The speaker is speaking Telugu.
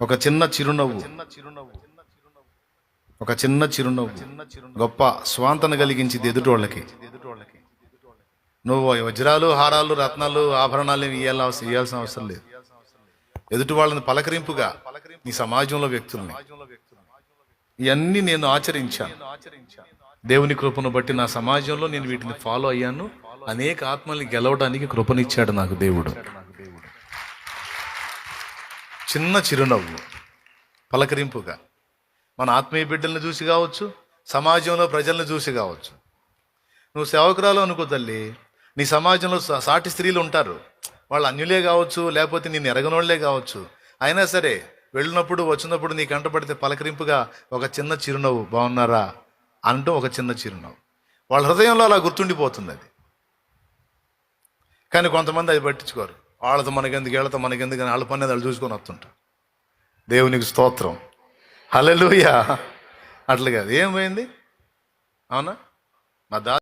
ఒక చిన్న చిరునవ్వు. ఒక చిన్న చిరునవ్వు. గొప్ప స్వాంతన కలిగించింది ఎదుటోళ్ళకి. నువ్వు వజ్రాలు హారాలు రత్నాలు ఆభరణాలు ఏమి ఇవ్వాల్సిన అవసరం లేదు. ఎదుటి వాళ్ళని పలకరింపుగా నీ సమాజంలో వ్యక్తుల్ని. ఇవన్నీ నేను ఆచరించాను. దేవుని కృపను బట్టి నా సమాజంలో నేను వీటిని ఫాలో అయ్యాను. అనేక ఆత్మల్ని గెలవడానికి కృపనిచ్చాడు నాకు దేవుడు. చిన్న చిరునవ్వు పలకరింపుగా. మన ఆత్మీయ బిడ్డల్ని చూసి కావచ్చు సమాజంలో ప్రజల్ని చూసి కావచ్చు. నువ్వు సేవకురాలు అనుకో తల్లి నీ సమాజంలో సాటి స్త్రీలు ఉంటారు. వాళ్ళు అన్యులే కావచ్చు లేకపోతే నేను ఎరగనోళ్ళే కావచ్చు. అయినా సరే వెళ్ళినప్పుడు వచ్చినప్పుడు నీ కంటపడితే పలకరింపుగా ఒక చిన్న చిరునవ్వు బాగున్నారా అంటూ ఒక చిన్న చిరునవ్వు. వాళ్ళ హృదయంలో అలా గుర్తుండిపోతుంది అది కానీ కొంతమంది అది పట్టించుకోరు. వాళ్ళతో మనకెందుకు వీళ్ళతో మనకెందుకు అని వాళ్ళ పని వాళ్ళు చూసుకొని వస్తుంటారు. దేవునికి స్తోత్రం. హలలుయా అట్లా కాదు. ఏమైంది? అవునా? మా దా